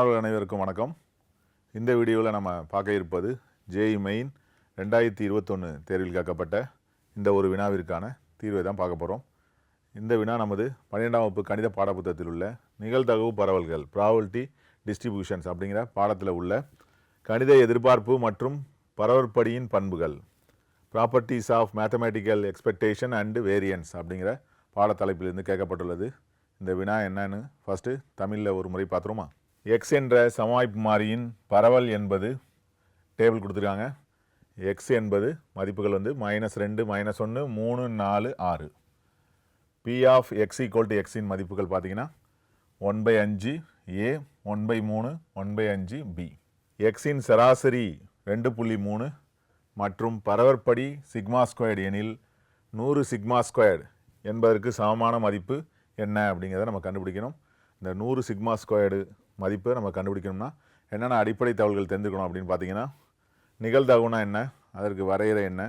மாணவர்கள் அனைவருக்கும் வணக்கம். இந்த வீடியோவில் நம்ம பார்க்க இருப்பது ஜேஇ மெயின் ரெண்டாயிரத்தி இருபத்தொன்று தேர்வில் கேட்கப்பட்ட இந்த ஒரு வினாவிற்கான தீர்வை தான் பார்க்க போகிறோம் இந்த வினா நமது பன்னிரெண்டாம் வகுப்பு கணித பாடப்புத்தகத்தில் உள்ள நிகழ்தகவு பரவல்கள் ப்ராபபிலிட்டி டிஸ்ட்ரிபியூஷன்ஸ் அப்படிங்கிற பாடத்தில் உள்ள கணித எதிர்பார்ப்பு மற்றும் பரவற்படியின் பண்புகள் properties of mathematical expectation and variance அப்படிங்கிற பாடத்தலைப்பிலிருந்து கேட்கப்பட்டுள்ளது. இந்த வினா என்னன்னு ஃபஸ்ட்டு தமிழில் ஒரு முறை பார்த்துருமா எக்ஸ் என்ற சமவாய்ப்பு மாறியின் பரவல் என்பது டேபிள் கொடுத்துருக்காங்க. எக்ஸ் என்பது மதிப்புகள் வந்து மைனஸ் ரெண்டு மைனஸ் ஒன்று மூணு நாலு ஆறு. P of X equal to எக்ஸின் மதிப்புகள் பார்த்தீங்கன்னா ஒன் பை அஞ்சு ஏ ஒன் பை மூணு ஒன் பை அஞ்சு பி எக்ஸின் சராசரி ரெண்டு புள்ளி மூணு மற்றும் பரவற்படி சிக்மா ஸ்கொயர்டு எனில் நூறு சிக்மா ஸ்கொயர்டு என்பதற்கு சமமான மதிப்பு என்ன அப்படிங்கிறத நம்ம கண்டுபிடிக்கணும். இந்த நூறு சிக்மா ஸ்கொயர்டு மதிப்பை நம்ம கண்டுபிடிக்கணும்னா என்னென்ன அடிப்படை தகவல்கள் தெரிஞ்சுக்கணும் அப்படின்னு பார்த்தீங்கன்னா நிகழ்தகவுனா என்ன அதற்கு வரையறை என்ன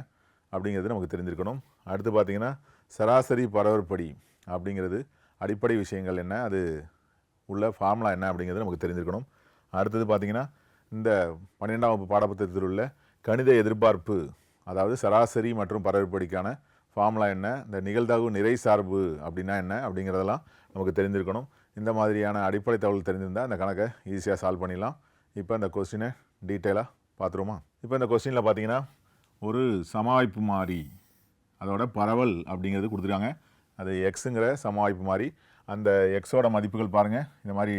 அப்படிங்கிறது நமக்கு தெரிஞ்சிருக்கணும். அடுத்து பார்த்திங்கன்னா சராசரி பரவற்படி அப்படிங்கிறது அடிப்படை விஷயங்கள் என்ன அது உள்ள ஃபார்முலா என்ன அப்படிங்கிறது நமக்கு தெரிஞ்சிருக்கணும். அடுத்தது பார்த்திங்கன்னா இந்த பன்னெண்டாம் வகுப்பு பாடப்புத்தகத்தில் உள்ள கணித எதிர்பார்ப்பு அதாவது சராசரி மற்றும் பரவற்படிக்கான ஃபார்முலா என்ன இந்த நிகழ்தகவு நிறை சார்பு அப்படின்னா என்ன அப்படிங்கிறதெல்லாம் நமக்கு தெரிஞ்சிருக்கணும். இந்த மாதிரியான அடிப்படை தகவல் தெரிஞ்சிருந்தால் அந்த கணக்கை ஈஸியாக சால்வ் பண்ணிடலாம். இப்போ இந்த கொஸ்டினை டீட்டெயிலாக பார்த்துருமா இப்போ இந்த கொஸ்டினில் பார்த்தீங்கன்னா ஒரு சமவாய்ப்பு மாறி அதோட பரவல் அப்படிங்கிறது கொடுத்துருக்காங்க. அது எக்ஸுங்கிற சமவாய்ப்பு மாறி அந்த எக்ஸோட மதிப்புகள் பாருங்கள் இந்த மாதிரி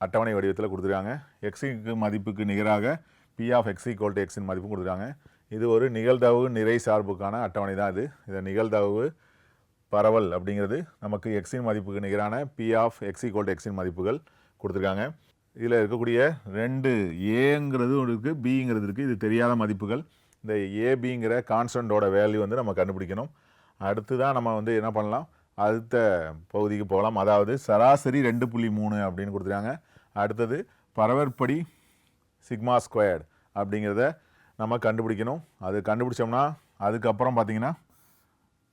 அட்டவணை வடிவத்தில் கொடுத்துருக்காங்க. எக்ஸுக்கு மதிப்புக்கு நிகராக P of X equal to எக்ஸின் மதிப்பும் கொடுத்துருக்காங்க. இது ஒரு நிகழ்தகவு நிறை சார்புக்கான அட்டவணை தான் இது. இந்த நிகழ்தகவு பரவல் அப்படிங்கிறது நமக்கு எக்ஸின் மதிப்புக்கு நிகரான P of X equal to எக்ஸின் மதிப்புகள் கொடுத்துருக்காங்க. இதில் இருக்கக்கூடிய ரெண்டு ஏங்கிறது இருக்குது பிங்கிறது இருக்குது இது தெரியாத மதிப்புகள். இந்த ஏபிங்கிற கான்ஸ்டன்டோட வேல்யூ வந்து நம்ம கண்டுபிடிக்கணும். அடுத்து தான் நம்ம வந்து என்ன பண்ணலாம்? அடுத்த பகுதிக்கு போகலாம். அதாவது சராசரி ரெண்டு புள்ளி மூணு அப்படின்னு கொடுத்துருக்காங்க. அடுத்தது பரவற்படி சிக்மா ஸ்கொயர்டு அப்படிங்கிறத நம்ம கண்டுபிடிக்கணும். அது கண்டுபிடிச்சோம்னா அதுக்கப்புறம் பார்த்தீங்கன்னா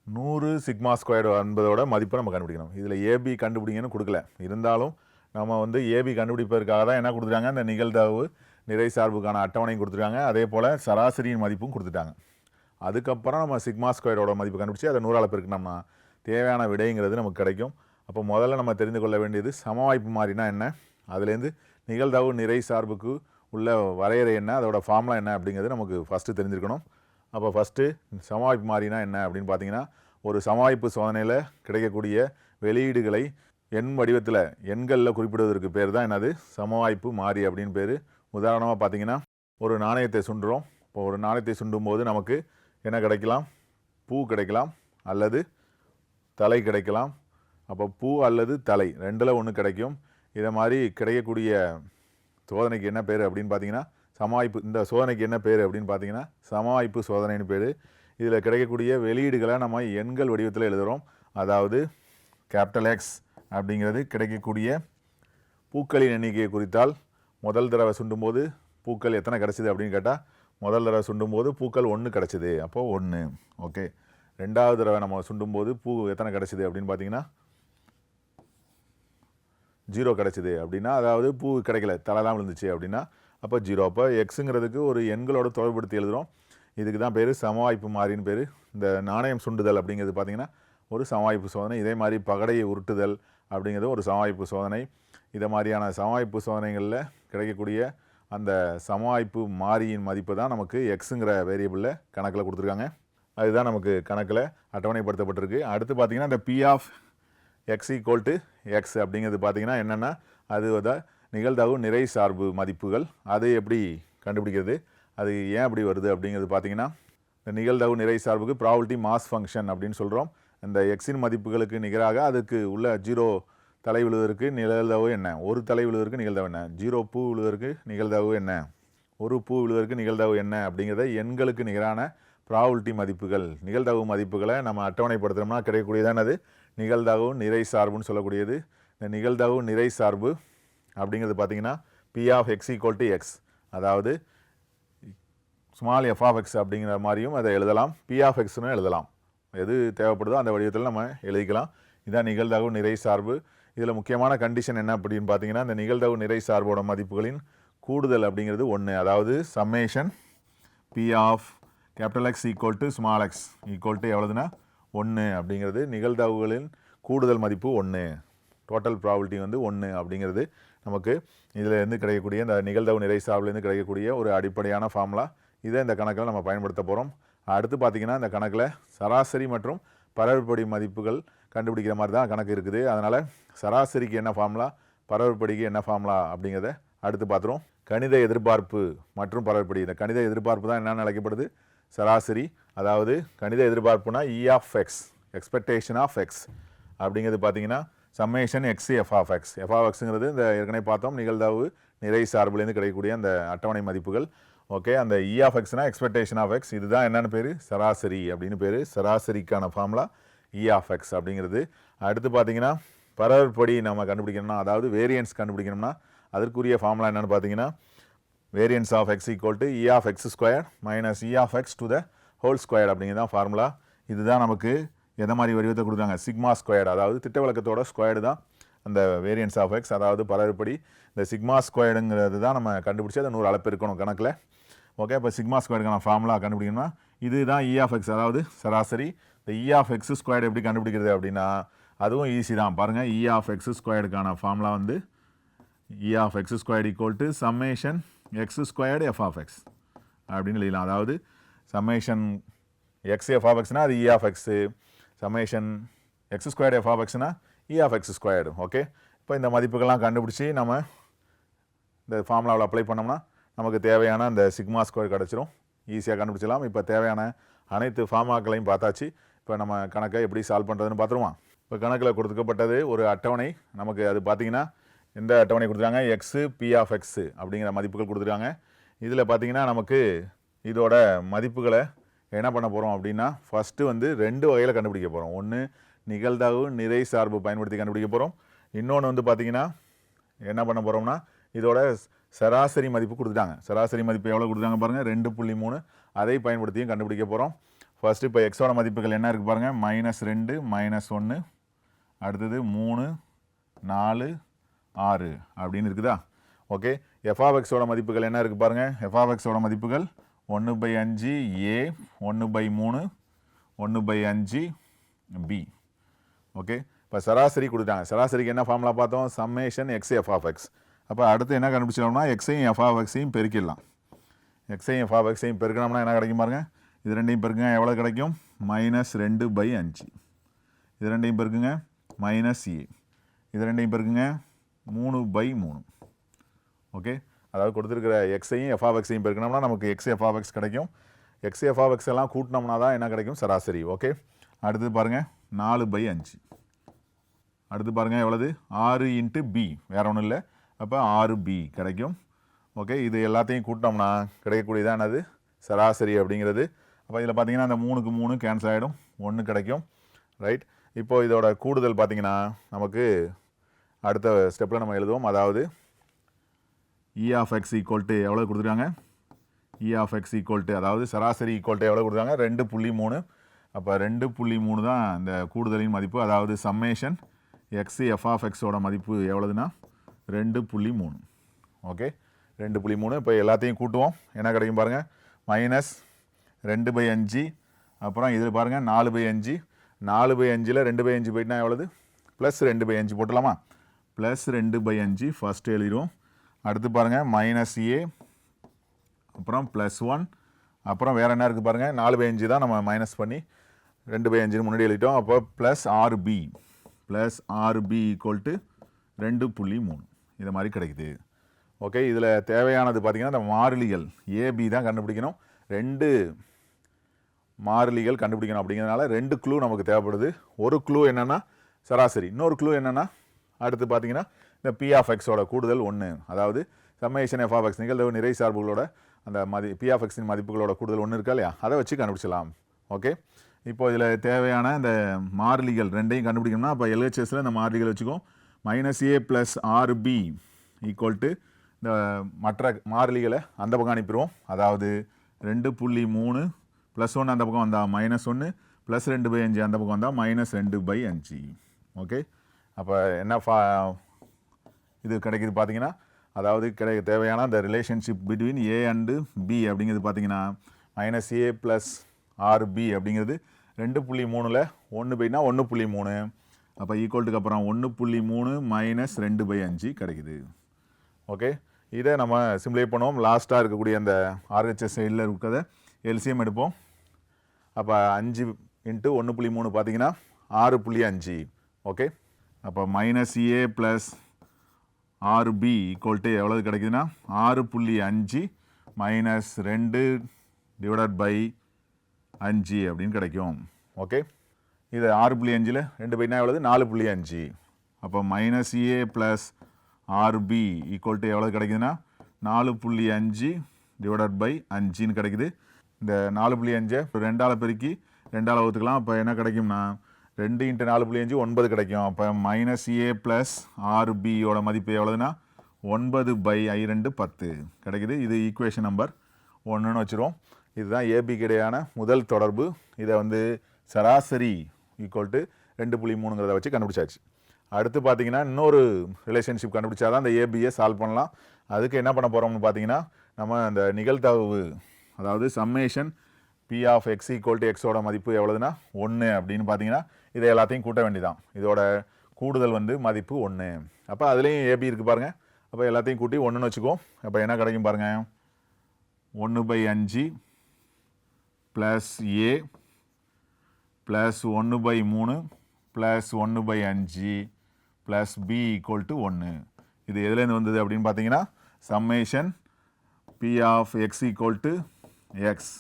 நூறு சிக்மா ஸ்கொயர்டு என்பதோட மதிப்பை நம்ம கண்டுபிடிக்கணும். இதில் ஏபி கண்டுபிடிங்கன்னு கொடுக்கல. இருந்தாலும் நம்ம வந்து ஏபி கண்டுபிடிப்பதற்காக தான் என்ன கொடுத்துருக்காங்க இந்த நிகழ்தகவு நிறை சார்புக்கான அட்டவணையும் கொடுத்துருக்காங்க அதே போல் சராசரியின் மதிப்பும் கொடுத்துட்டாங்க. அதுக்கப்புறம் நம்ம சிக்மா ஸ்கொயரோட மதிப்பு கண்டுபிடிச்சி அதை நூறால் பெருக்கினோம்னா தேவையான விடைங்கிறது நமக்கு கிடைக்கும். அப்போ முதல்ல நம்ம தெரிந்து கொள்ள வேண்டியது சமவாய்ப்பு மாறினா என்ன? அதுலேருந்து நிகழ்தகவு நிறை சார்புக்கு உள்ள வரையறை என்ன? அதோடய ஃபார்முலா என்ன அப்படிங்கிறது நமக்கு ஃபஸ்ட்டு தெரிஞ்சிருக்கணும். அப்போ ஃபஸ்ட்டு சமாளிப்பு மாறினா என்ன அப்படின்னு பார்த்தீங்கன்னா ஒரு சமாளிப்பு சோதனையில் கிடைக்கக்கூடிய வெளியீடுகளை எண் வடிவத்தில் எண்களில் குறிப்பிடுவதற்கு பேர் தான் என்னது? சமவாய்ப்பு மாறி அப்படின்னு பேர். உதாரணமாக பார்த்தீங்கன்னா ஒரு நாணயத்தை சுண்டுறோம். இப்போ ஒரு நாணயத்தை சுண்டும் போது நமக்கு என்ன கிடைக்கலாம்? பூ கிடைக்கலாம் அல்லது தலை கிடைக்கலாம். அப்போ பூ அல்லது தலை ரெண்டில் ஒன்று கிடைக்கும். இதை மாதிரி கிடைக்கக்கூடிய சோதனைக்கு என்ன பேர் அப்படின்னு பார்த்தீங்கன்னா சமாய்ப்பு இந்த சோதனைக்கு என்ன பேர் அப்படின்னு பார்த்தீங்கன்னா சமாய்ப்பு சோதனைன்னு பேர். இதில் கிடைக்கக்கூடிய வெளியீடுகளை நம்ம எண்கள் வடிவத்தில் எழுதுகிறோம் அதாவது கேபிட்டல் எக்ஸ் அப்படிங்கிறது கிடைக்கக்கூடிய பூக்களின் எண்ணிக்கையை குறித்தால் முதல் தடவை சுண்டும்போது பூக்கள் எத்தனை கிடச்சிது அப்படின்னு கேட்டால் முதல் தடவை சுண்டும்போது பூக்கள் ஒன்று கிடச்சிது. அப்போது ஒன்று ஓகே. ரெண்டாவது தடவை நம்ம சுண்டும்போது பூ எத்தனை கிடச்சிது அப்படின்னு பார்த்தீங்கன்னா ஜீரோ கிடச்சிது அப்படின்னா அதாவது பூ கிடைக்கல தலைலாம் விழுந்துச்சு அப்படின்னா அப்போ ஜீரோ. அப்போ எக்ஸுங்கிறதுக்கு ஒரு எண்களோட தொடர்படுத்தி எழுதுகிறோம் இதுக்கு தான் பேர் சமவாய்ப்பு மாறின்னு பேர். இந்த நாணயம் சுண்டுதல் அப்படிங்கிறது பார்த்திங்கன்னா ஒரு சமவாய்ப்பு சோதனை இதே மாதிரி பகடையை உருட்டுதல் அப்படிங்கிறது ஒரு சமவாய்ப்பு சோதனை. இதை மாதிரியான சமவாய்ப்பு சோதனைகளில் கிடைக்கக்கூடிய அந்த சமவாய்ப்பு மாறியின் மதிப்பு தான் நமக்கு எக்ஸுங்கிற வேரியபிளில் கணக்கில் கொடுத்துருக்காங்க. அதுதான் நமக்கு கணக்கில் அட்டவணைப்படுத்தப்பட்டிருக்கு. அடுத்து பார்த்திங்கன்னா இந்த P of X equal to X அப்படிங்கிறது பார்த்தீங்கன்னா என்னென்னா அது வந்து நிகழ்தகவு நிறை சார்பு மதிப்புகள். அது எப்படி கண்டுபிடிக்கிறது? அது ஏன் அப்படி வருது அப்படிங்கிறது பார்த்தீங்கன்னா இந்த நிகழ்தகவு நிறை சார்புக்கு ப்ராபிலிட்டி மாஸ் ஃபங்க்ஷன் அப்படின்னு சொல்கிறோம் இந்த எக்ஸின் மதிப்புகளுக்கு நிகராக அதுக்கு உள்ள ஜீரோ தலை விழுவதற்கு நிகழ்தகவு என்ன? ஒரு தலை விழுவதற்கு நிகழ்தகவு என்ன? ஜீரோ பூ விழுவதற்கு நிகழ்தகவு என்ன? ஒரு பூ விழுவதற்கு நிகழ்தகவு என்ன? அப்படிங்கிறத எண்களுக்கு நிகரான ப்ராபிலிட்டி மதிப்புகள். நிகழ்தகவு மதிப்புகளை நம்ம அட்டவணைப்படுத்துகிறோம்னா கிடைக்கக்கூடியதானது அது நிகழ்தகவு நிறை சார்புன்னு சொல்லக்கூடியது. இந்த நிகழ்தகவு நிறை சார்பு அப்படிங்கிறது பார்த்தீங்கன்னா P of X equal to X அதாவது ஸ்மால் எஃப் ஆஃப் எக்ஸ் அப்படிங்கிற மாதிரியும் அதை எழுதலாம். பி ஆஃப் எக்ஸ்னு எழுதலாம். எது தேவைப்படுதோ அந்த வடிவத்தில் நம்ம எழுதிக்கலாம். இதான் நிகழ்தகவு நிறை சார்பு. இதில் முக்கியமான கண்டிஷன் என்ன அப்படின்னு பார்த்தீங்கன்னா இந்த நிகழ்தகவு நிறை சார்போட மதிப்புகளின் கூடுதல் அப்படிங்கிறது ஒன்று அதாவது summation P of capital X equal to small X equal to எவ்வளோதுன்னா ஒன்று அப்படிங்கிறது. நிகழ்தகவுகளின் கூடுதல் மதிப்பு ஒன்று டோட்டல் ப்ராபிலிட்டி வந்து ஒன்று அப்படிங்கிறது நமக்கு இதில் இருந்து கிடைக்கக்கூடிய இந்த நிகழ்தவு நிறை சார்பிலேருந்து கிடைக்கக்கூடிய ஒரு அடிப்படையான ஃபார்முலா இதை இந்த கணக்கில் நம்ம பயன்படுத்த போகிறோம் அடுத்து பார்த்திங்கன்னா இந்த கணக்கில் சராசரி மற்றும் பரவற்படி மதிப்புகள் கண்டுபிடிக்கிற மாதிரி தான் கணக்கு இருக்குது. அதனால் சராசரிக்கு என்ன ஃபார்முலா பரவற்படிக்கு என்ன ஃபார்முலா அப்படிங்கிறத அடுத்து பார்த்துருவோம். கணித எதிர்பார்ப்பு மற்றும் பரவற்படி. இந்த கணித எதிர்பார்ப்பு தான் என்னென்னு அழைக்கப்படுது. சராசரி அதாவது கணித எதிர்பார்ப்புனா E of X expectation of X அப்படிங்கிறது பார்த்தீங்கன்னா சம்மேஷன் எக்ஸ் எஃப் எக்ஸ் எக்ஸுங்கிறது இந்த ஏற்கனவே பார்த்தோம் நிகழ்தாவு நிறை சார்புலேருந்து கிடைக்கக்கூடிய அந்த அட்டவணை மதிப்புகள். ஓகே அந்த இ ஆஃப் எக்ஸ்னா எக்ஸ்பெக்டேஷன் ஆஃப் எக்ஸ் இதுதான் என்னென்னு பேர்? சராசரி அப்படின்னு பேர். சராசரிக்கான ஃபார்முலா இ ஆஃப் எக்ஸ் அப்படிங்கிறது. அடுத்து பார்த்தீங்கன்னா பரவற்படி நம்ம கண்டுபிடிக்கணும்னா அதாவது வேரியன்ஸ் கண்டுபிடிக்கணும்னா அதற்குரிய ஃபார்முலா என்னென்னு பார்த்தீங்கன்னா variance of X equal to E of X square minus E of X to the whole square அப்படிங்கிறது தான் ஃபார்முலா இதுதான் நமக்கு எந்த மாதிரி வடிவத்தை கொடுத்தாங்க சிக்மா ஸ்கொயர்டு. அதாவது திட்ட விளக்கத்தோட ஸ்கொயர்டு தான் அந்த வேரியன்ஸ் ஆஃப் எக்ஸ் அதாவது பலருப்படி இந்த சிக்மா ஸ்கொயர்டுங்கிறது தான் நம்ம கண்டுபிடிச்சி அதை நூறு அளப்பு இருக்கணும் கணக்கில். ஓகே இப்போ சிக்மா ஸ்கொயர்டுக்கான ஃபார்முலா கண்டுபிடிக்கணும்னா இதுதான் இ e ஆஃப் எக்ஸ் அதாவது சராசரி இந்த e E of X squared எப்படி கண்டுபிடிக்கிறது அப்படின்னா அதுவும் ஈஸி தான். பாருங்கள் இ e ஆஃப் எக்ஸ் ஸ்கொயர்டுக்கான ஃபார்முலா வந்து E of X squared equal to summation X squared F of X அப்படின்னு எழுதலாம். அதாவது சம்மேஷன் எக்ஸ் எஃப் ஆஃப் எக்ஸ்னால் அது E of X summation X squared F of எக்ஸ்னா E of X squared okay இப்போ இந்த மதிப்புகள்லாம் கண்டுபிடிச்சி நம்ம இந்த ஃபார்முலாவில் அப்ளை பண்ணோம்னா நமக்கு தேவையான அந்த சிக்மா ஸ்கொயர் கிடச்சிரும். ஈஸியாக கண்டுபிடிச்சிடலாம். இப்போ தேவையான அனைத்து ஃபார்மாக்களையும் பார்த்தாச்சு. இப்போ நம்ம கணக்கை எப்படி சால்வ் பண்ணுறதுன்னு பார்த்துருவோம் இப்போ கணக்கில் கொடுக்கப்பட்டது ஒரு அட்டவணை. நமக்கு அது பார்த்தீங்கன்னா எந்த அட்டவணை கொடுத்துருக்காங்க? எக்ஸு பி ஆஃப் எக்ஸு அப்படிங்கிற மதிப்புகள் கொடுத்துருக்காங்க. இதில் பார்த்தீங்கன்னா நமக்கு இதோட மதிப்புகளை என்ன பண்ண போகிறோம் அப்படின்னா ஃபஸ்ட்டு வந்து ரெண்டு வகையில் கண்டுபிடிக்க போகிறோம் ஒன்று நிகழ்தகவு நிறை சார்பு பயன்படுத்தி கண்டுபிடிக்க போகிறோம் இன்னொன்று வந்து பார்த்தீங்கன்னா என்ன பண்ண போகிறோம்னா இதோட சராசரி மதிப்பு கொடுத்துட்டாங்க. சராசரி மதிப்பு எவ்வளோ கொடுத்தாங்க பாருங்கள் ரெண்டு புள்ளி மூணு. அதை பயன்படுத்தியும் கண்டுபிடிக்க போகிறோம் ஃபஸ்ட்டு இப்போ எக்ஸோட மதிப்புகள் என்ன இருக்குது பாருங்கள் மைனஸ் ரெண்டு மைனஸ் ஒன்று அடுத்தது மூணு நாலு ஆறு அப்படின்னு இருக்குதா? ஓகே எஃப்ஆஃப்எக்ஸோட மதிப்புகள் என்ன இருக்குது பாருங்கள் எஃப்ஆஃப்எக்ஸோட மதிப்புகள் ஒன்று பை அஞ்சு ஏ. ஒன்று பை மூணு ஒன்று பை அஞ்சு பி ஓகே இப்போ சராசரி கொடுத்தாங்க சராசரிக்கு என்ன ஃபார்முலா பார்த்தோம்? Summation X F of X அப்போ அடுத்து என்ன கண்டுபிடிச்சோம்னா எக்ஸையும் எஃப் ஆஃப் எக்ஸையும் பெருக்கிடலாம். எக்ஸையும் எஃப் ஆஃப் எக்ஸையும் பெருக்கணும்னா என்ன கிடைக்கும் பாருங்கள் இது ரெண்டையும் பெருக்குங்க. எவ்வளோ கிடைக்கும்? மைனஸ் ரெண்டு பை அஞ்சு. இது ரெண்டையும் பெருக்குங்க. மைனஸ் ஏ இது ரெண்டையும் பெருக்குங்க. மூணு பை மூணு. ஓகே அதாவது கொடுத்துருக்கிற எக்ஸையும் எஃப்ஆஃப்எக்ஸையும் ஆஃப் பெருக்கணும்னா நமக்கு எக்ஸ் எஃப்ஆஃப்எக்ஸ் கிடைக்கும். X F of X of X எல்லாம் கூட்டினோம்னா தான் என்ன கிடைக்கும்? சராசரி. ஓகே அடுத்து பாருங்கள் நாலு பை அஞ்சு. அடுத்து பாருங்கள் எவ்வளவு? ஆறு இன்ட்டு பி வேறு ஒன்றும் இல்லை. அப்போ ஆறு பி கிடைக்கும். ஓகே இது எல்லாத்தையும் கூட்டினோம்னா கிடைக்கக்கூடியதான் என்னது? சராசரி அப்படிங்கிறது. அப்போ இதில் பார்த்தீங்கன்னா அந்த மூணுக்கு மூணு கேன்சல் ஆகிடும் ஒன்று கிடைக்கும். ரைட் இப்போது இதோட கூடுதல் பார்த்தீங்கன்னா நமக்கு அடுத்த ஸ்டெப்பில் நம்ம எழுதுவோம். அதாவது E of X equal to எவ்வளோ கொடுத்துருக்காங்க? E of X equal to அதாவது சராசரி ஈக்குவல் டு எவ்வளோ கொடுத்தாங்க ரெண்டு புள்ளி மூணு. அப்போ ரெண்டு புள்ளி மூணு தான் இந்த கூடுதலின் மதிப்பு. அதாவது சம்மேஷன் எக்ஸ் எஃப் ஆஃப் எக்ஸோட மதிப்பு எவ்வளோதுன்னா ரெண்டு புள்ளி மூணு. ஓகே ரெண்டு புள்ளி மூணு. இப்போ எல்லாத்தையும் கூட்டுவோம். என்ன கிடைக்கும் பாருங்கள் மைனஸ் ரெண்டு பை அஞ்சு. அப்புறம் இதில் பாருங்கள் நாலு பை அஞ்சு. நாலு பை அஞ்சில் ரெண்டு பை அஞ்சு போயிட்டுனா எவ்வளவு? ப்ளஸ் ரெண்டு பை அஞ்சு போட்டலாமா ப்ளஸ் ரெண்டு பை அஞ்சு ஃபஸ்ட்டு எழுதிடுவோம். அடுத்து பாருங்கள் மைனஸ் ஏ அப்புறம் ப்ளஸ் ஒன் அப்புறம் வேறு என்ன இருக்குது பாருங்கள் நாலு பை அஞ்சு தான் நம்ம மைனஸ் பண்ணி ரெண்டு பை அஞ்சுன்னு முன்னாடி எழுதிட்டோம். அப்போ ப்ளஸ் ஆறு பி ப்ளஸ் ஆறு பி ஈக்குவல் டு ரெண்டு புள்ளி மூணு. இது மாதிரி கிடைக்குது. ஓகே இதில் தேவையானது பார்த்திங்கன்னா இந்த மாறிலிகள் ஏபி தான் கண்டுபிடிக்கணும். ரெண்டு மாறிலிகள் கண்டுபிடிக்கணும் அப்படிங்கிறதுனால ரெண்டு க்ளூ நமக்கு தேவைப்படுது. ஒரு க்ளூ என்னென்னா சராசரி. இன்னொரு க்ளூ என்னென்னா அடுத்து பார்த்தீங்கன்னா இந்த பி ஆஃப் எக்ஸோட கூடுதல் ஒன்று அதாவது சம்மேஷன் எஃப் ஆஃப் எக்ஸ் நிகழ்வு நிறை சார்புகளோட அந்த மதி பி ஆஃப் எக்ஸின் மதிப்புகளோட கூடுதல் ஒன்று இருக்கா இல்லையா? அதை வச்சு கண்டுபிடிச்சலாம் ஓகே? இப்போ இதில் தேவையான இந்த மாறிலிகள் ரெண்டையும் கண்டுபிடிக்கணும்னா அப்போ எல்ஹெச்எஸில் இந்த மாறிலிகள் வச்சுக்கோம் மைனஸ் ஏ ப்ளஸ் ஆறு பி ஈக்குவல் டு இந்த மற்ற மாறிலிகளை அந்த பக்கம் அனுப்பிடுவோம். அதாவது ரெண்டு புள்ளி மூணு ப்ளஸ் ஒன்று அந்த பக்கம் வந்தால் மைனஸ் ஒன்று ப்ளஸ் ரெண்டு பை அஞ்சு அந்த பக்கம் வந்தால் மைனஸ் ரெண்டு பை அஞ்சு. ஓகே? அப்போ என்ன ஃபா இது கிடைக்கிது பார்த்தீங்கன்னா அதாவது கிடை தேவையான அந்த relationship between A and B அப்படிங்கிறது பார்த்தீங்கன்னா மைனஸ் ஏ ப்ளஸ் ஆர் பி அப்படிங்கிறது ரெண்டு புள்ளி மூணில் ஒன்று பைனா ஒன்று புள்ளி மூணு. அப்போ ஈக்குவல்ட்டுக்கு அப்புறம் ஒன்று புள்ளி மூணு மைனஸ் ரெண்டு பை அஞ்சு கிடைக்குது. ஓகே இதை நம்ம சிம்ப்ளை பண்ணுவோம். லாஸ்ட்டாக இருக்கக்கூடிய அந்த ஆர்ஹெச்எஸ் சைடில் இருக்கிறத எல்சிஎம் எடுப்போம். அப்போ அஞ்சு இன்ட்டு ஒன்று புள்ளி மூணு பார்த்தீங்கன்னா ஆறு புள்ளி அஞ்சு. ஓகே அப்போ மைனஸ் ஏ ப்ளஸ் ஆறு பி ஈக்குவல் டு எவ்வளவு கிடைக்குதுன்னா? ஆறு புள்ளி அஞ்சு மைனஸ் ரெண்டு டிவைடட் பை அஞ்சு அப்படின்னு கிடைக்கும். ஓகே இது ஆறு புள்ளி அஞ்சில் ரெண்டு பைனா எவ்வளவு? நாலு புள்ளி அஞ்சு. அப்போ மைனஸ் ஏ ப்ளஸ் ஆறு பி ஈக்குவல் டு எவ்வளோ கிடைக்குதுன்னா? நாலு புள்ளி அஞ்சு டிவைடட் பை அஞ்சுன்னு கிடைக்குது. இந்த நாலு புள்ளி அஞ்சை ரெண்டால் பெருக்கி ரெண்டால் வகுத்துக்கலாம். அப்போ என்ன கிடைக்கும்னா? ரெண்டு இன்ட்டு நாலு புள்ளி அஞ்சு ஒன்பது கிடைக்கும். அப்போ மைனஸ் ஏ ப்ளஸ் ஆறு பியோட மதிப்பு எவ்வளோதுன்னா ஒன்பது பை ஐ ரெண்டு பத்து. கிடைக்குது. இது ஈக்குவேஷன் நம்பர் ஒன்றுன்னு வச்சுருவோம். இதுதான் ஏபிக்கு இடையான முதல் தொடர்பு. இதை வந்து சராசரி ஈக்குவல் டு ரெண்டு புள்ளி மூணுங்கிறத வச்சு கண்டுபிடிச்சாச்சு. அடுத்து பார்த்தீங்கன்னா இன்னொரு ரிலேஷன்ஷிப் கண்டுபிடிச்சாதான் அந்த ஏபியை சால்வ் பண்ணலாம். அதுக்கு என்ன பண்ண போகிறோம்னு பார்த்தீங்கன்னா நம்ம அந்த நிகழ்தகவு அதாவது summation P of X equal to எக்ஸோட மதிப்பு எவ்வளோதுன்னா ஒன்று அப்படின்னு பார்த்தீங்கன்னா இதை எல்லாத்தையும் கூட்ட வேண்டிதான் இதோட கூடுதல் வந்து மதிப்பு ஒன்று அப்போ அதுலேயும் ஏபி இருக்குது பாருங்கள் அப்போ எல்லாத்தையும் கூட்டி ஒன்றுன்னு வச்சுக்கோ அப்போ என்ன கிடைக்கும் பாருங்கள் ஒன்று பை அஞ்சு ப்ளஸ் ஏ ப்ளஸ் ஒன்று பை மூணு ப்ளஸ் ஒன்று பை அஞ்சு ப்ளஸ் பி ஈக்குவல் டு ஒன்று இது எதுலேருந்து வந்தது அப்படின்னு பார்த்தீங்கன்னா summation P of X equal to X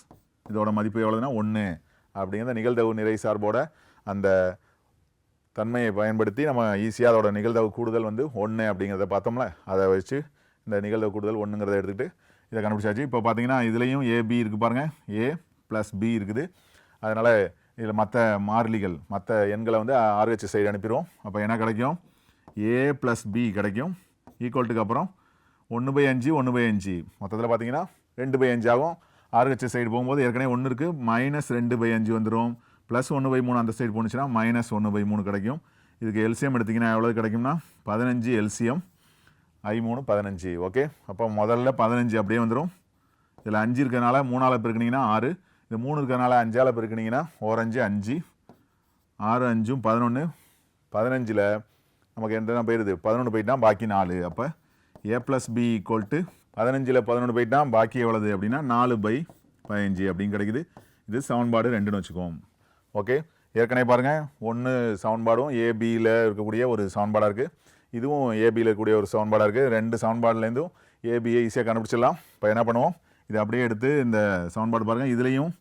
இதோட மதிப்பு எவ்வளோதுன்னா ஒன்று அப்படிங்கிற நிகழ்தகவு நிறை சார்போட அந்த தன்மையை பயன்படுத்தி நம்ம ஈஸியாக அதோட நிகழ்தகவு கூடுதல் வந்து ஒன்று அப்படிங்கிறத பார்த்தோம்ல அதை வச்சு இந்த நிகழ்தகவு கூடுதல் ஒன்றுங்கிறத எடுத்துக்கிட்டு இதை கண்டுபிடிச்சாச்சு. இப்போ பார்த்தீங்கன்னா இதுலேயும் ஏபி இருக்குது பாருங்கள் ஏ ப்ளஸ் பி இருக்குது. அதனால் இதில் மற்ற மாறிலிகள் மற்ற எண்களை வந்து ஆர்ஹெச் சைடு அனுப்பிடுவோம். அப்போ என்ன கிடைக்கும்? ஏ ப்ளஸ் பி கிடைக்கும். ஈக்குவல்ட்டுக்கு அப்புறம் ஒன்று பை அஞ்சு ஒன்று பை அஞ்சு. மொத்தத்தில் பார்த்தீங்கன்னா ரெண்டு பை அஞ்சு ஆகும். ஆர்ஹெச் சைடு போகும்போது ஏற்கனவே ஒன்று இருக்குது மைனஸ் ரெண்டு பை அஞ்சு வந்துடும் ப்ளஸ் ஒன்று பை மூணு அந்த சைடு போணுச்சுன்னா மைனஸ் ஒன்று பை மூணு கிடைக்கும். இதுக்கு எல்சிஎம் எடுத்திங்கன்னா எவ்வளோ கிடைக்கும்னா? பதினஞ்சு எல்சிஎம் ஐ மூணு பதினஞ்சு. ஓகே அப்போ முதல்ல பதினஞ்சு அப்படியே வந்துடும் இதில் அஞ்சு இருக்கிறனால மூணால் பெருக்குனீங்கன்னா ஆறு. இது மூணு இருக்கிறனால அஞ்சால் பெருக்குனீங்கன்னா ஓரஞ்சு அஞ்சு. ஆறு அஞ்சும் பதினொன்று பதினஞ்சில் நமக்கு எந்த போயிடுது பதினொன்று போயிட்டால் பாக்கி நாலு. அப்போ A plus B equal to பதினஞ்சில் பதினொன்று போயிட்டான் பாக்கி எவ்வளவு அப்படின்னா நாலு பை பதினஞ்சு அப்படின்னு கிடைக்குது. இது சவுன்பாடு ரெண்டுன்னு வச்சுக்கோம் ஓகே ஏற்கனவே பாருங்கள் ஒன்று சவுன்பாடும் ஏபியில் இருக்கக்கூடிய ஒரு சவுன்பாடாக இருக்குது இதுவும் ஏபியில் இருக்கக்கூடிய ஒரு சவுன்பாடாக இருக்குது ரெண்டு சவுன்பாடுலேருந்தும் ஏபியை ஈஸியாக கண்டுபிடிச்சிடலாம். இப்போ என்ன பண்ணுவோம்? இதை அப்படியே எடுத்து இந்த சவுன்பாடு பாருங்கள் இதுலேயும்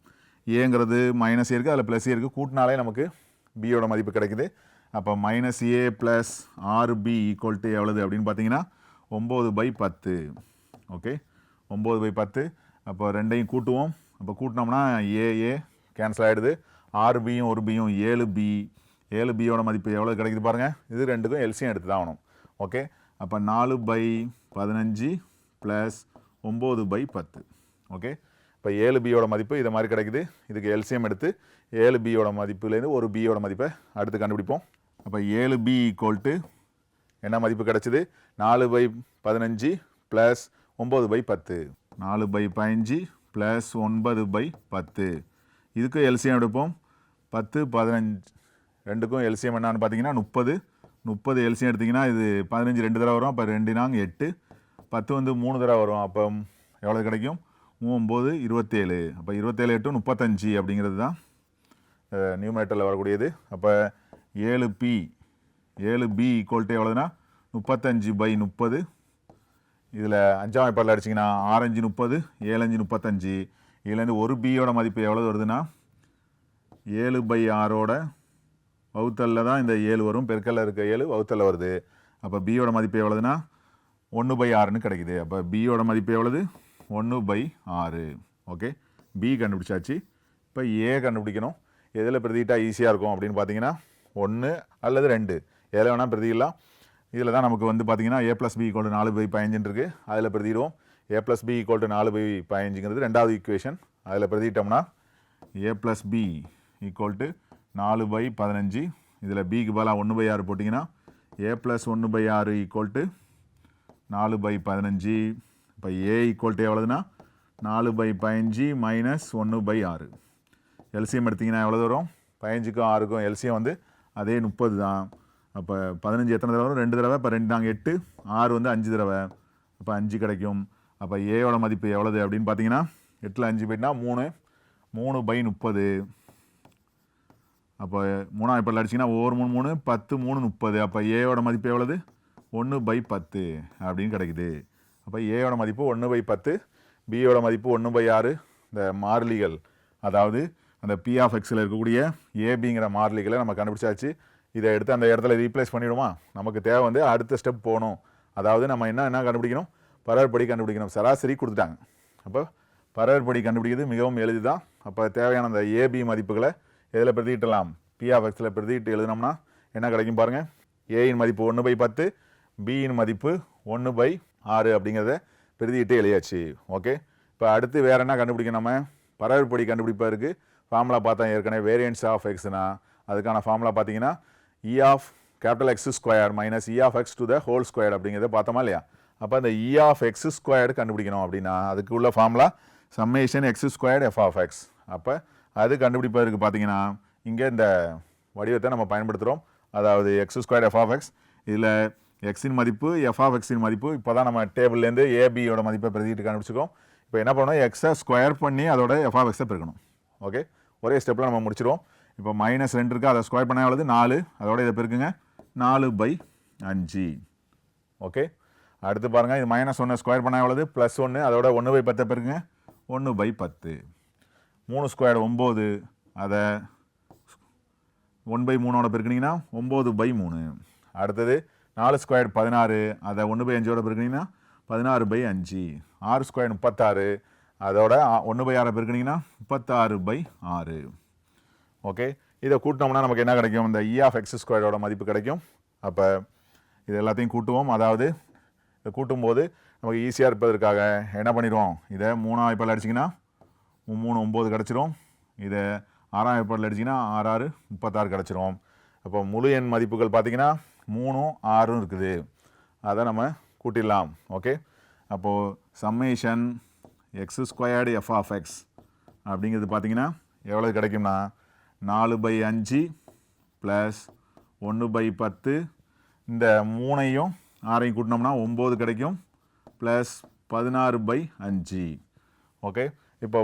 ஏங்கிறது மைனஸ் இருக்குது அதில் ப்ளஸ் இருக்குது கூட்டினாலே நமக்கு பியோட மதிப்பு கிடைக்குது. அப்போ மைனஸ் ஏ ப்ளஸ் ஆறு பி ஈக்குவல் டு எவ்வளவு அப்படின்னு பார்த்தீங்கன்னா ஒம்பது பை பத்து. ஓகே? ஒம்பது பை பத்து. அப்போ ரெண்டையும் கூட்டுவோம். அப்போ கூட்டினோம்னா ஏஏ கேன்சல் ஆகிடுது ஆறு பியும் ஒரு பியும் ஏழு பி. ஏழு பியோட மதிப்பு எவ்வளோ கிடைக்குது பாருங்கள் இது ரெண்டுக்கும் எல்சியம் எடுத்து தான் ஆகணும். ஓகே? அப்போ நாலு பை பதினஞ்சு ப்ளஸ் ஒம்பது பை பத்து. ஓகே? இப்போ ஏழு பியோட மதிப்பு இதை மாதிரி கிடைக்குது. இதுக்கு எல்சியம் எடுத்து ஏழு பியோட மதிப்புலேருந்து ஒரு பியோட மதிப்பை அடுத்து கண்டுபிடிப்போம். அப்போ ஏழு பி ஈக்குவல் டு என்ன மதிப்பு கிடச்சிது? நாலு பை பதினஞ்சு ப்ளஸ் ஒம்பது பை பத்து. நாலு பை பதினஞ்சு ப்ளஸ் ஒன்பது பை பத்து. இதுக்கு எல்சியம் எடுப்போம். பத்து பதினஞ்சு. ரெண்டுக்கும் எல்சியம் என்னான்னு பார்த்தீங்கன்னா முப்பது. முப்பது எல்சியம் எடுத்திங்கன்னா இது பதினஞ்சு ரெண்டு தடவை வரும். அப்போ ரெண்டு நாங்க எட்டு. பத்து வந்து மூணு தடவை வரும். அப்போ எவ்வளோ கிடைக்கும்? மூம்போது இருபத்தேழு. அப்போ இருபத்தேழு எட்டு முப்பத்தஞ்சு அப்படிங்கிறது தான் நியூமேட்டரில் வரக்கூடியது. அப்போ ஏழு பி ஏழு பி ஈக்குவல் டு எவ்வளோதுன்னா முப்பத்தஞ்சு பை முப்பது. இதில் அஞ்சாம் வாய்ப்பாடில் அடிச்சிங்கன்னா ஆரஞ்சு முப்பது ஏழஞ்சு முப்பத்தஞ்சு. இதுலேருந்து ஒரு பியோட மதிப்பு எவ்வளோ வருதுன்னா ஏழு பை ஆறோட வகுத்தலில் தான் இந்த ஏழு வரும். பெருக்கல்ல இருக்க ஏழு வகுத்தலில் வருது. அப்போ பியோட மதிப்பு எவ்வளோதுன்னா ஒன்று பை ஆறுன்னு கிடைக்குது. அப்போ பியோட மதிப்பு எவ்வளோது ஒன்று பை ஆறு. ஓகே? பி கண்டுபிடிச்சாச்சு. இப்போ ஏ கண்டுபிடிக்கணும். எதில் பிரதிட்டா ஈஸியாக இருக்கும் அப்படின்னு பார்த்தீங்கன்னா ஒன்று அல்லது ரெண்டு. எதில் வேணால் பிரதிக்கலாம் இதில் தான் நமக்கு வந்து பார்த்தீங்கன்னா ஏ ப்ளஸ் பி ஈக்குவல் நாலு பை பதினஞ்சுன்னு இருக்குது அதில் பிரதிடுவோம் ஏ ப்ளஸ் பி ஈக்குவல் நாலு பை பதினஞ்சுங்கிறது ரெண்டாவது ஈக்குவேஷன் அதில் பிரதிட்டோம்னா A plus B equal to நாலு பை பதினஞ்சு. இதில் பிக்கு பதிலாக ஒன்று பை ஆறு போட்டிங்கன்னா ஏ ப்ளஸ் ஒன்று பை ஆறு ஈக்குவல் டு நாலு பை பதினஞ்சு. இப்போ ஏ ஈக்குவல் டு எவ்வளோதுன்னா நாலு பை பதினஞ்சு மைனஸ் ஒன்று பை ஆறு. எல்சிஎம் எடுத்திங்கன்னா எவ்வளோ வரும்? பதினஞ்சுக்கும் ஆறுக்கும் எல்சிஎம் வந்து அதே முப்பது தான். அப்போ பதினஞ்சு எத்தனை தடவை வரும்? ரெண்டு தடவை. இப்போ ரெண்டு நாங்கள் எட்டு ஆறு வந்து அஞ்சு தடவை. அப்போ அஞ்சு கிடைக்கும். அப்போ ஏயோட மதிப்பு எவ்வளவு அப்படின்னு பார்த்தீங்கன்னா எட்டில் அஞ்சு போயிட்டுனா மூணு. மூணு பை முப்பது. அப்போ மூணா இப்போ அடிச்சிங்கன்னா ஒவ்வொரு மூணு மூணு பத்து மூணு முப்பது. அப்போ ஏயோட மதிப்பு எவ்வளவு? ஒன்று பை பத்து அப்படின்னு கிடைக்குது. அப்போ ஏயோட மதிப்பு ஒன்று பை பத்து பியோட மதிப்பு ஒன்று பை ஆறு. இந்த மாறிலிகள் அதாவது அந்த பி ஆஃப் எக்ஸில் இருக்கக்கூடிய ஏபிங்கிற மாறிலிகளை நம்ம கண்டுபிடிச்சாச்சு. இதை எடுத்து அந்த இடத்துல ரீப்ளேஸ் பண்ணிவிடுமா நமக்கு தேவை வந்து அடுத்த ஸ்டெப் போகணும். அதாவது நம்ம என்ன என்ன கண்டுபிடிக்கணும்? பரவற்படி கண்டுபிடிக்கணும். சராசரி கொடுத்துட்டாங்க. அப்போ பரவற்படி கண்டுபிடிக்கிறது மிகவும் எளிது தான் அப்போ தேவையான அந்த ஏபி மதிப்புகளை எதில் பிரதியிட்டலாம்? பி ஆஃப் பிரதியிட்டு எழுதினோம்னா என்ன கிடைக்கும் பாருங்கள் ஏயின் மதிப்பு ஒன்று பை பத்து பியின் மதிப்பு ஒன்று பை ஆறு அப்படிங்கிறத பிரதியிட்டு எழுதியாச்சு. ஓகே இப்போ அடுத்து வேறு என்ன கண்டுபிடிக்கணும் நம்ம? பரவற்படி கண்டுபிடிப்பதற்கு ஃபார்முலா பார்த்தா ஏற்கனவே வேரியன்ஸ் ஆஃப் எக்ஸ்னா அதுக்கான ஃபார்முலா பார்த்தீங்கன்னா E of capital X square minus E of X to the whole square அப்படிங்கிறத பார்த்தோமா இல்லையா? அப்போ அந்த e E of X squared கண்டுபிடிக்கணும் அப்படின்னா அதுக்கு உள்ள formula summation X squared F of X. அப்போ அது கண்டுபிடிப்பதற்கு பார்த்தீங்கன்னா இங்கே இந்த வடிவத்தை நம்ம பயன்படுத்துகிறோம் அதாவது X square F of X இதில் எக்ஸின் மதிப்பு எஃப் ஆஃப் எக்ஸின் மதிப்பு இப்போ தான் நம்ம டேபிள்லேருந்து ஏபியோட மதிப்பை பிரதிக்கிட்டு கண்டுபிடிச்சிக்கோம் இப்போ என்ன பண்ணணும்? எக்ஸை ஸ்கொயர் பண்ணி அதோட எஃப் ஆஃப் எக்ஸை பெருக்கணும். ஓகே ஒரே ஸ்டெப்பில் நம்ம முடிச்சிடுவோம் இப்போ மைனஸ் ரெண்டு இருக்குது அதை ஸ்கொயர் பண்ண எவ்வளவு? நாலு. அதோட இதை பெருக்குங்க. நாலு பை அஞ்சு. ஓகே அடுத்து பாருங்கள் இது மைனஸ் ஒன்று ஸ்கொயர் பண்ண எவ்வளவு? ப்ளஸ் ஒன்று அதோட ஒன்று பை பத்தை பெருக்குங்க. ஒன்று பை பத்து. மூணு ஸ்கொயர் ஒம்பது. அதை ஒன் பை மூணோட பெருக்குனிங்கன்னா ஒம்பது பை மூணு. அடுத்தது நாலு ஸ்கொயர் பதினாறு. அதை ஒன்று பை அஞ்சோட பெருக்குனிங்கன்னா பதினாறு பை அஞ்சு. ஆறு ஸ்கொயர் முப்பத்தாறு. அதோட ஒன்று பை ஆறை பெருக்குனிங்கன்னா முப்பத்தாறு பை ஆறு. ஓகே? இதை கூட்டினோம்னா நமக்கு என்ன கிடைக்கும்? இந்த இ ஆஃப் எக்ஸ் ஸ்கொயரோட மதிப்பு கிடைக்கும். அப்போ இது எல்லாத்தையும் கூட்டுவோம். அதாவது இதை கூட்டும்போது நமக்கு ஈஸியாக இருப்பதற்காக என்ன பண்ணிடுவோம்? இதை மூணாம் வாய்ப்பால் அடிச்சிங்கன்னா மூணு ஒம்பது கிடச்சிரும். இதை ஆறாம் வாய்ப்பால் அடிச்சிங்கன்னா ஆறு ஆறு முப்பத்தாறு கிடச்சிரும். அப்போ முழு எண் மதிப்புகள் பார்த்தீங்கன்னா மூணும் ஆறும் இருக்குது. அதை நம்ம கூட்டிடலாம். ஓகே? அப்போது summation X squared F of X அப்படிங்கிறது பார்த்தீங்கன்னா எவ்வளோ கிடைக்கும்னா நாலு பை அஞ்சு ப்ளஸ் ஒன்று பை பத்து. இந்த மூணையும் ஆறையும் கூட்டினோம்னா ஒம்பது கிடைக்கும். ப்ளஸ் பதினாறு பை அஞ்சு. ஓகே இப்போ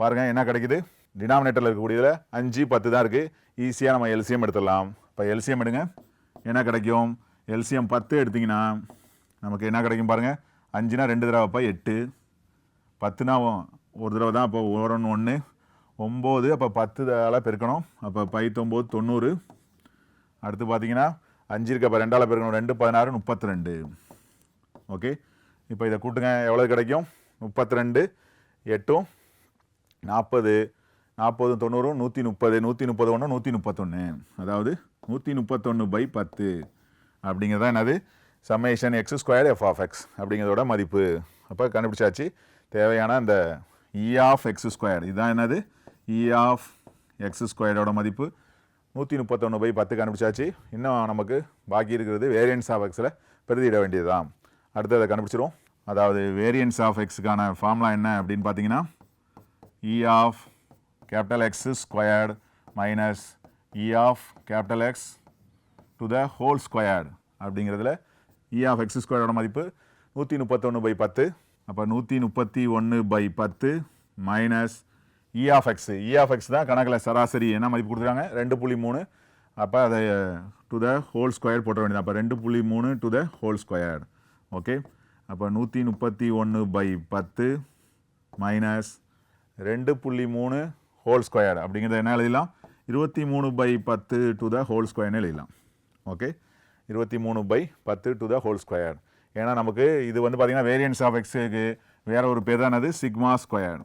பாருங்கள் என்ன கிடைக்குது? டினாமினேட்டரில் இருக்கக்கூடியதில் அஞ்சு பத்து தான் இருக்குது ஈஸியாக நம்ம எல்சிஎம் எடுத்துடலாம். இப்போ எல்சிஎம் எடுங்க. என்ன கிடைக்கும்? எல்சிஎம் பத்து எடுத்திங்கன்னா நமக்கு என்ன கிடைக்கும் பாருங்கள் அஞ்சுனா ரெண்டு தடவை எட்டு. பத்துனா ஒரு தடவை தான் அப்போ ஒரு ஒன்று ஒன்று. ஒம்பது அப்போ பத்து ஆளாக பெருக்கணும். அப்போ பைத்தொம்போது தொண்ணூறு. அடுத்து பார்த்தீங்கன்னா அஞ்சு இருக்கு அப்போ ரெண்டால் பெருக்கணும். ரெண்டு பதினாறு முப்பத்தி ரெண்டு ஓகே? இப்போ இதை கூட்டுங்க. எவ்வளோ கிடைக்கும்? முப்பத்தி ரெண்டு எட்டும் நாற்பது நாற்பது தொண்ணூறும் நூற்றி முப்பது. நூற்றி முப்பது ஒன்று நூற்றி முப்பத்தொன்று அதாவது நூற்றி முப்பத்தொன்று பை பத்து. அப்படிங்கிறது தான் என்னது? Summation X square F of X அப்படிங்கிறதோட மதிப்பு. அப்போ கண்டுபிடிச்சாச்சு. தேவையான அந்த இ ஆஃப் எக்ஸ் ஸ்கொயர் இதுதான் என்னது? இ ஆஃப் எக்ஸ் ஸ்கொயரோட மதிப்பு நூற்றி முப்பத்தொன்று பை பத்து கண்டுபிடிச்சாச்சு. இன்னும் நமக்கு பாக்கி இருக்கிறது வேரியன்ஸ் ஆஃப் எக்ஸில் பிரதியிட வேண்டியதுதான். அடுத்து அதை கண்டுபிடிச்சிரும் அதாவது வேரியன்ஸ் ஆஃப் எக்ஸுக்கான ஃபார்முலா என்ன அப்படின்னு பார்த்தீங்கன்னா E of capital X squared minus E of capital X to the whole squared அப்படிங்கிறதுல இ ஆஃப் எக்ஸ் ஸ்கொயரோட மதிப்பு நூற்றி முப்பத்தொன்று பை பத்து. அப்போ நூற்றி முப்பத்தி ஒன்று பை பத்து minus E of X E of X தான் கணக்கில் சராசரி என்ன மதிப்பு கொடுத்துருக்காங்க? ரெண்டு புள்ளி மூணு. அப்போ அதை uh, to the whole square போட்ட வேண்டியது அப்போ ரெண்டு புள்ளி மூணு to the whole square okay அப்போ நூற்றி முப்பத்தி ஒன்று பை பத்து மைனஸ் ரெண்டு புள்ளி மூணு ஹோல் ஸ்கொயர் அப்படிங்கிறத என்ன எழுதலாம் இருபத்தி மூணு பை பத்து டு த ஹோல் ஸ்கொயர்னு எழுதலாம் ஓகே இருபத்தி மூணு பை பத்து டு த ஹோல் ஸ்கொயர் ஏன்னா நமக்கு இது வந்து பார்த்திங்கன்னா வேரியன்ஸ் ஆஃப் எக்ஸுக்கு வேறு ஒரு பேர் தான் அது சிக்மா ஸ்கொயர்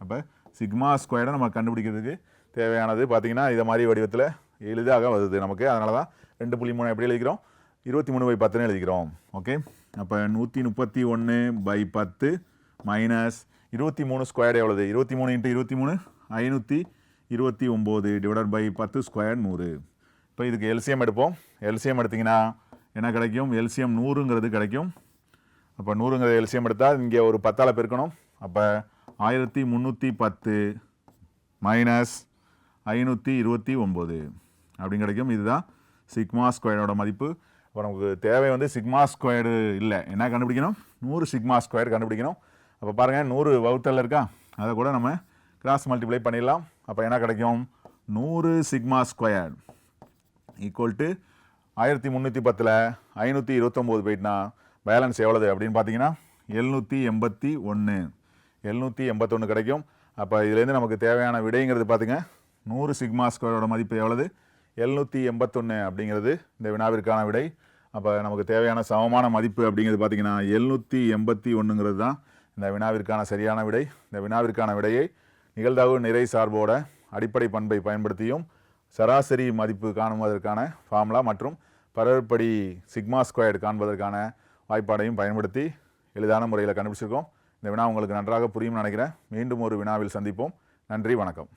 அப்போ சிக்மா ஸ்கொயரை நம்ம கண்டுபிடிக்கிறதுக்கு தேவையானது. பார்த்திங்கன்னா இதை மாதிரி வடிவத்தில் எளிதாக வருது நமக்கு. அதனால தான் ரெண்டு புள்ளி மூணு எப்படி எழுதிக்கிறோம்? இருபத்தி மூணு பை பத்துன்னு எழுதிக்கிறோம். ஓகே அப்போ நூற்றி முப்பத்தி ஒன்று பை பத்து மைனஸ் இருபத்தி மூணு ஸ்கொயர் எவ்வளோது இருபத்தி மூணு இன்ட்டு இருபத்தி மூணு ஐநூற்றி இருபத்தி ஒம்பது டிவைடட் பை பத்து ஸ்கொயர் நூறு. இப்போ இதுக்கு எல்சிஎம் எடுப்போம். எல்சிஎம் எடுத்திங்கன்னா என்ன கிடைக்கும்? எல்சிஎம் நூறுங்கிறது கிடைக்கும். அப்போ நூறுங்கிறது எல்சிஎம் எடுத்தால் இங்கே ஒரு பத்தால் பெருக்கணும். அப்போ ஆயிரத்தி முந்நூற்றி பத்து மைனஸ் ஐநூற்றி இருபத்தி ஒம்பது அப்படின்னு கிடைக்கும். இதுதான் சிக்மா ஸ்கொயரோட மதிப்பு. இப்போ நமக்கு தேவை வந்து சிக்மா ஸ்கொயர்டு இல்லை. என்ன கண்டுபிடிக்கணும்? நூறு சிக்மா ஸ்கொயர் கண்டுபிடிக்கணும். அப்போ பாருங்கள் நூறு வகுத்தல் இருக்கா? அதை கூட நம்ம கிராஸ் மல்டிப்ளை பண்ணிடலாம். அப்போ என்ன கிடைக்கும்? நூறு சிக்மா ஸ்கொயர் ஈக்குவல் டு ஆயிரத்தி முந்நூற்றி பத்தில் ஐநூற்றி இருபத்தொம்போது போயிட்டுனா பேலன்ஸ் எவ்வளவு அப்படின்னு பார்த்தீங்கன்னா எழுநூற்றி எண்பத்தி ஒன்று எழுநூற்றி எண்பத்தொன்று கிடைக்கும். அப்போ இதுலேருந்து நமக்கு தேவையான விடைங்கிறது பார்த்துங்க நூறு சிக்மா ஸ்கொயரோட மதிப்பு எவ்வளவு? எழுநூற்றி எண்பத்தொன்று அப்படிங்கிறது இந்த வினாவிற்கான விடை. அப்போ நமக்கு தேவையான சமமான மதிப்பு அப்படிங்கிறது பார்த்தீங்கன்னா எழுநூற்றி எண்பத்தி ஒன்றுங்கிறது தான் இந்த வினாவிற்கான சரியான விடை. இந்த வினாவிற்கான விடையை நிகழ்தகவு நிறை சார்போட அடிப்படை பண்பை பயன்படுத்தியும் சராசரி மதிப்பு காணுவதற்கான ஃபார்முலா மற்றும் பரவற்படி சிக்மா ஸ்கொயர்டு காண்பதற்கான வாய்ப்பாடையும் பயன்படுத்தி எளிதான முறையில் கண்டுபிடிச்சிருக்கோம். இந்த வினா உங்களுக்கு நன்றாக புரியும் நினைக்கிறேன். மீண்டும் ஒரு வினாவில் சந்திப்போம். நன்றி வணக்கம்.